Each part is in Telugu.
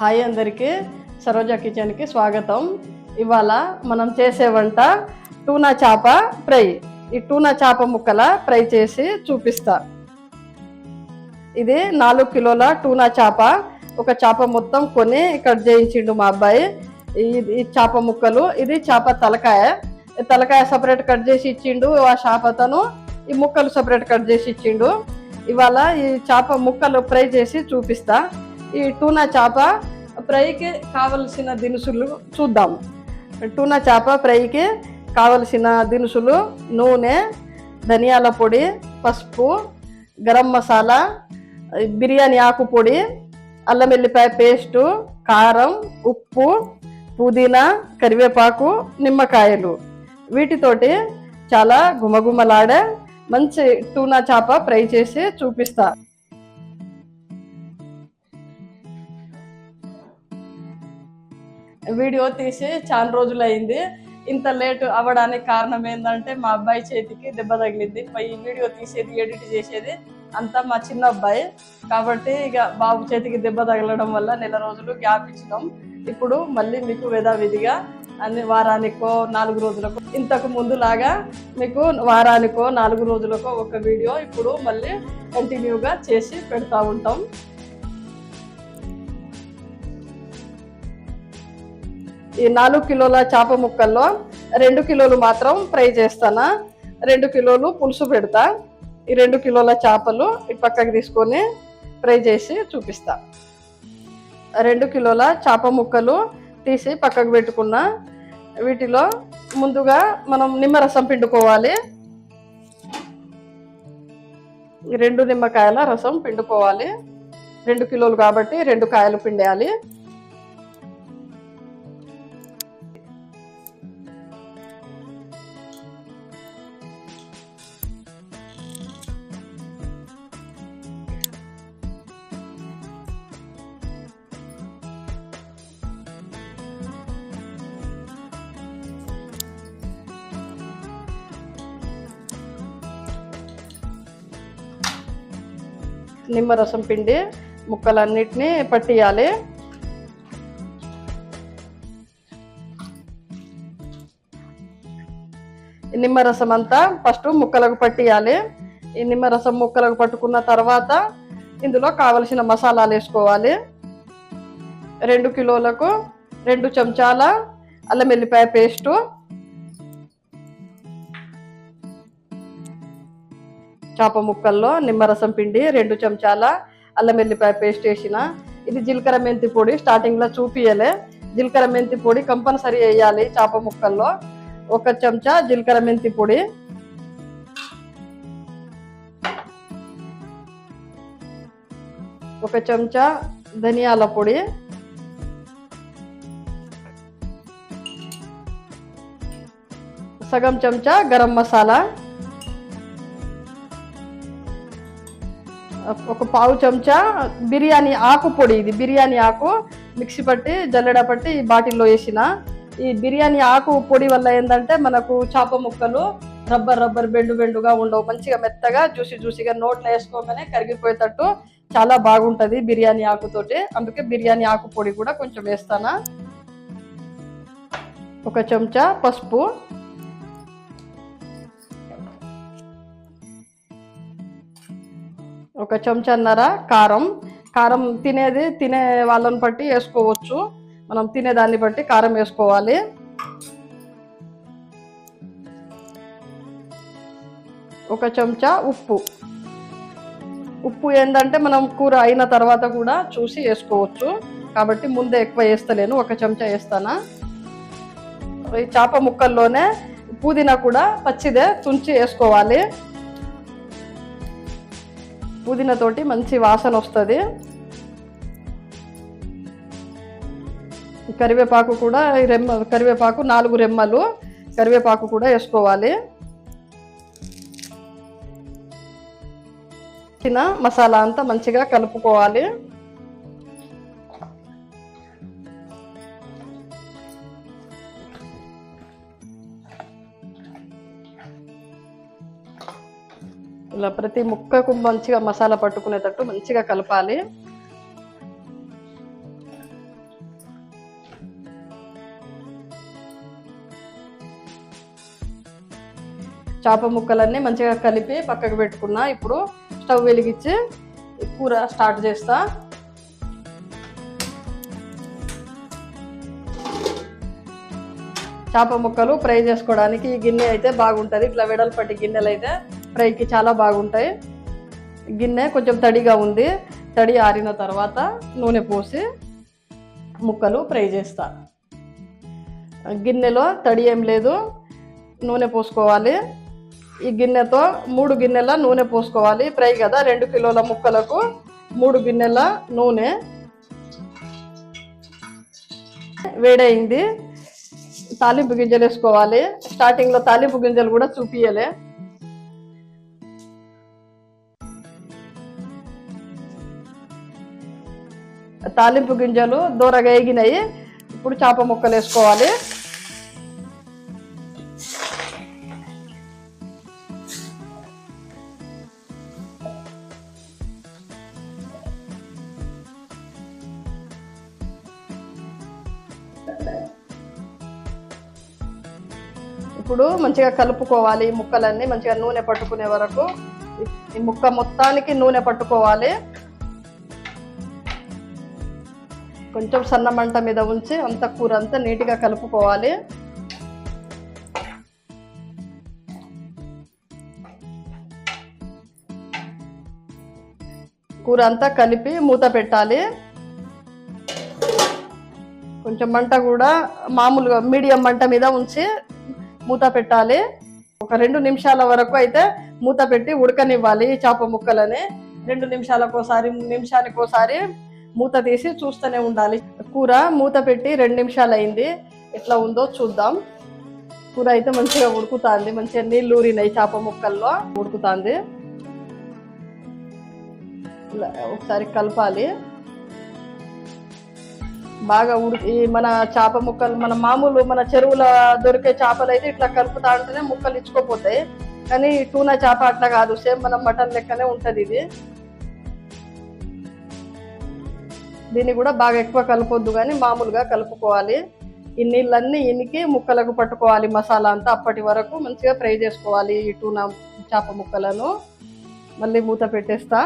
హాయ్ అందరికీ. సరోజా కిచెన్కి స్వాగతం. ఇవాళ మనం చేసే వంట టూనా చేప ఫ్రై. ఈ టూనా చేప ముక్కల ఫ్రై చేసి చూపిస్తా. ఇది నాలుగు కిలోల టూనా చేప. ఒక చేప మొత్తం కొని కట్ చేయించిండు మా అబ్బాయి. ఈ- చేప ముక్కలు ఇది చేప తలకాయ. తలకాయ సపరేట్ కట్ చేసి ఇచ్చిండు ఆ చేపతను ఈ ముక్కలు సపరేట్ కట్ చేసి ఇచ్చిండు. ఇవాళ ఈ చేప ముక్కలు ఫ్రై చేసి చూపిస్తా. ఈ టూనా చేప ఫ్రైకి కావలసిన దినుసులు చూద్దాం. టూనా చేప ఫ్రైకి కావలసిన దినుసులు నూనె ధనియాల పొడి పసుపు గరం మసాలా బిర్యానీ ఆకు పొడి అల్లం వెల్లిపాయ పేస్టు కారం ఉప్పు పుదీనా కరివేపాకు నిమ్మకాయలు. వీటితోటి చాలా గుమగుమలాడే మంచి టూనా చేప ఫ్రై చేసి చూపిస్తా. వీడియో తీసి చాలా రోజులు అయింది ఇంత లేట్ అవ్వడానికి కారణం ఏంటంటే మా అబ్బాయి చేతికి దెబ్బ తగిలింది. ఈ వీడియో తీసేది ఎడిట్ చేసేది అంతా మా చిన్న అబ్బాయి. కాబట్టి ఇక బాబు చేతికి దెబ్బ తగలడం వల్ల నెల రోజులు గ్యాప్ ఇచ్చినాం. ఇప్పుడు మళ్ళీ మీకు యథావిధిగా అన్ని వారానికో నాలుగు రోజులకో ఇంతకు ముందులాగా మీకు వారానికో నాలుగు రోజులకో ఒక వీడియో ఇప్పుడు మళ్ళీ కంటిన్యూగా చేసి పెడతా ఉంటాం. ఈ నాలుగు కిలోల చేప ముక్కల్లో రెండు కిలోలు మాత్రం ఫ్రై చేస్తానా. రెండు కిలోలు పులుసు పెడతా. ఈ రెండు కిలోల చేపలు ఇటు పక్కకి తీసుకొని ఫ్రై చేసి చూపిస్తా. రెండు కిలోల చేప ముక్కలు తీసి పక్కకు పెట్టుకున్న వీటిలో ముందుగా మనం నిమ్మరసం పిండుకోవాలి. రెండు నిమ్మకాయల రసం పిండుకోవాలి. రెండు కిలోలు కాబట్టి రెండు కాయలు పిండేయాలి. నిమ్మరసం పిండి ముక్కలన్నిటినీ పట్టియాలి. ఈ నిమ్మరసం అంతా ఫస్ట్ ముక్కలకు పట్టియాలి. ఈ నిమ్మరసం ముక్కలకు పట్టుకున్న తర్వాత ఇందులో కావలసిన మసాలాలు వేసుకోవాలి. రెండు కిలోలకు రెండు చెంచాల అల్లం వెల్లిపాయ పేస్టు చేప ముక్కల్లో నిమ్మరసం పిండి రెండు చెంచాల అల్లం వెల్లిపాయ పేస్ట్ వేసిన. ఇది జీలకర్ర మెంతి పొడి స్టార్టింగ్లో చూపియలే. జీలకర్ర మెంతి పొడి కంపల్సరీ వేయాలి చేప ముక్కల్లో. ఒక చెంచా జీలకర్ర మెంతి పొడి. ఒక చెంచా ధనియాల పొడి. సగం చెంచా గరం మసాలా. ఒక పావు చెంచా బిర్యానీ ఆకు పొడి ఇది. బిర్యానీ ఆకు మిక్సీ పట్టి జల్లెడ పట్టి ఈ బాటిల్లో వేసిన. ఈ బిర్యానీ ఆకు పొడి వల్ల ఏంటంటే మనకు చేప ముక్కలు రబ్బర్ రబ్బర్ బెండు బెండుగా ఉండవు. మంచిగా మెత్తగా జ్యూసి జ్యూసిగా నోట్లో వేసుకోగానే కరిగిపోయేటట్టు చాలా బాగుంటుంది బిర్యానీ ఆకుతోటి. అందుకే బిర్యానీ ఆకు పొడి కూడా కొంచెం వేస్తానా. ఒక చెంచా పసుపు ఒక చెంచాన్నర కారం. కారం తినేది తినే వాళ్ళని బట్టి వేసుకోవచ్చు. మనం తినేదాన్ని బట్టి కారం వేసుకోవాలి. ఒక చెంచా ఉప్పు. ఉప్పు ఏంటంటే మనం కూర అయిన తర్వాత కూడా చూసి వేసుకోవచ్చు. కాబట్టి ముందే ఎక్కువ వేస్తలేను. ఒక చెంచా వేస్తానా. ఈ చేప ముక్కల్లోనే పుదీనా కూడా పచ్చిదే తుంచి వేసుకోవాలి. పుదీనా తోటి మంచి వాసన వస్తుంది. కరివేపాకు కూడా రెమ్మ కరివేపాకు నాలుగు రెమ్మలు కరివేపాకు కూడా వేసుకోవాలి. చిన్న మసాలా అంతా మంచిగా కలుపుకోవాలి. ఇలా ప్రతి ముక్కకు మంచిగా మసాలా పట్టుకునేటట్టు మంచిగా కలపాలి. చేప ముక్కలన్నీ మంచిగా కలిపి పక్కకు పెట్టుకున్నా ఇప్పుడు స్టవ్ వెలిగించి కూర స్టార్ట్ చేస్తా. చేప ముక్కలు ఫ్రై చేసుకోవడానికి ఈ గిన్నె అయితే బాగుంటుంది. ఇట్లా వెడల్పట్టి గిన్నెలు అయితే ఫ్రైకి చాలా బాగుంటాయి. గిన్నె కొంచెం తడిగా ఉంది. తడి ఆరిన తర్వాత నూనె పోసి ముక్కలు ఫ్రై చేస్తా. గిన్నెలో తడి ఏం లేదు. నూనె పోసుకోవాలి. ఈ గిన్నెతో మూడు గిన్నెల నూనె పోసుకోవాలి. ఫ్రై కదా రెండు కిలోల ముక్కలకు మూడు గిన్నెల నూనె. వేడైంది తాలింపు గింజలు వేసుకోవాలి స్టార్టింగ్లో తాలింపు గింజలు కూడా చూపియలే. తాలింపు గింజలు దూరగా వేగినాయి ఇప్పుడు చేప ముక్కలు వేసుకోవాలి. ఇప్పుడు మంచిగా కలుపుకోవాలి ఈ ముక్కలన్నీ. మంచిగా నూనె పట్టుకునే వరకు ఈ ముక్క మొత్తానికి నూనె పట్టుకోవాలి. కొంచెం సన్న మంట మీద ఉంచి అంత కూర అంతా నీట్గా కలుపుకోవాలి. కూర అంతా కలిపి మూత పెట్టాలి. కొంచెం మంట కూడా మామూలుగా మీడియం మంట మీద ఉంచి మూత పెట్టాలి. ఒక రెండు నిమిషాల వరకు అయితే మూత పెట్టి ఉడకనివ్వాలి చేప ముక్కలని. రెండు నిమిషాలకోసారి నిమిషానికి ఒకసారి మూత తీసి చూస్తూనే ఉండాలి. కూర మూత పెట్టి రెండు నిమిషాలు అయింది ఎట్లా ఉందో చూద్దాం. కూర అయితే మంచిగా ఉడుకుతుంది. మంచిగా నీళ్ళు ఊరినాయి చేప ముక్కల్లో. ఉడుకుతుంది. ఇలా ఒకసారి కలపాలి. బాగా ఉడికి ఈ మన చేప ముక్కలు మన మామూలు మన చెరువుల దొరికే చేపలు అయితే ఇట్లా కలుపుతా ఉంటేనే ముక్కలు ఇచ్చుకోపోతాయి. కానీ టూనా చేప అట్లా కాదు. సేమ్ మనం మటన్ లెక్కనే ఉంటుంది ఇది. దీన్ని కూడా బాగా ఎక్కువ కలపొద్దు కానీ మామూలుగా కలుపుకోవాలి. ఈ నీళ్ళన్నీ ఇనికి ముక్కలకు పట్టుకోవాలి మసాలా అంతా అప్పటి వరకు మంచిగా ఫ్రై చేసుకోవాలి ఈ టూనా చేప ముక్కలను. మళ్ళీ మూత పెట్టేస్తా.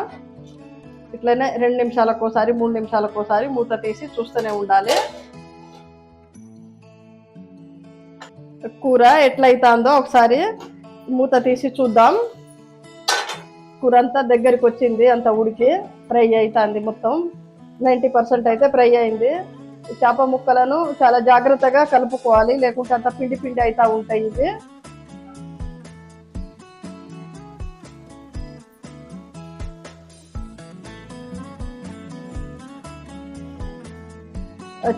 ఇట్లనే రెండు నిమిషాలకోసారి మూడు నిమిషాలకోసారి మూత తీసి చూస్తూనే ఉండాలి. కూర ఎట్లయితుందో ఒకసారి మూత తీసి చూద్దాం. కూర అంతా దగ్గరికి వచ్చింది అంత ఉడికి ఫ్రై అవుతుంది మొత్తం. నైంటీ పర్సెంట్ అయితే ఫ్రై అయింది. చేప ముక్కలను చాలా జాగ్రత్తగా కలుపుకోవాలి. లేకుంటే అంత పిండి పిండి అవుతా ఉంటాయి ఇది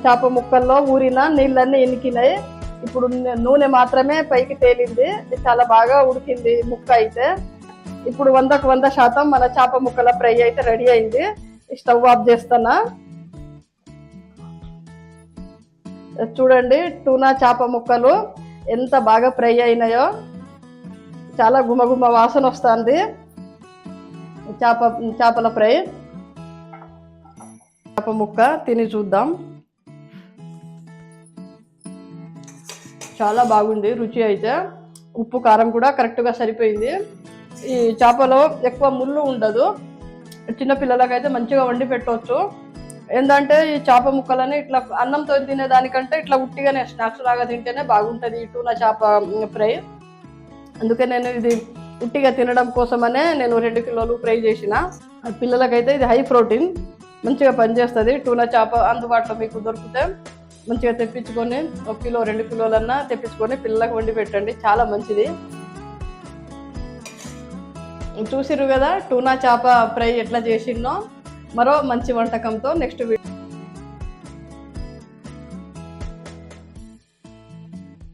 చేప ముక్కల్లో ఊరిన నీళ్ళన్నీ ఎనికినాయి ఇప్పుడు నూనె మాత్రమే పైకి తేలింది. చాలా బాగా ఉడికింది ముక్క అయితే. ఇప్పుడు వందకు వంద శాతం మన చేప ముక్కల ఫ్రై అయితే రెడీ అయింది. స్టవ్ ఆఫ్ చేస్తున్నా చూడండి టూనా చేప ముక్కలు ఎంత బాగా ఫ్రై అయినాయో. చాలా గుమగుమ వాసన వస్తుంది. చేప చేపల ఫ్రై. చేప ముక్క తిని చూద్దాం. చాలా బాగుంది రుచి అయితే. ఉప్పు కారం కూడా కరెక్ట్గా సరిపోయింది. ఈ చేపలో ఎక్కువ ముళ్ళు ఉండదు. చిన్న పిల్లలకైతే మంచిగా వండి పెట్టవచ్చు ఏంటంటే ఈ చేప ముక్కలని ఇట్లా అన్నంతో తినేదానికంటే ఇట్లా ఉట్టిగానే స్నాక్స్ లాగా తింటేనే బాగుంటుంది ఈ టూనా చేప ఫ్రై. అందుకే నేను ఇది ఉట్టిగా తినడం కోసమనే నేను రెండు కిలోలు ఫ్రై చేసిన. పిల్లలకైతే ఇది హై ప్రోటీన్. మంచిగా పనిచేస్తుంది. టూనా చేప అందుబాటులో మీకు దొరికితే మంచిగా తెప్పించుకొని ఒక కిలో రెండు కిలోలన్నా తెప్పించుకొని పిల్లలకు వండి పెట్టండి. చాలా మంచిది. చూసిరు కదా టూనా చేప ఫ్రై ఎట్లా చేసిన్నో మరో మంచి వంటకంతో నెక్స్ట్ వీడియో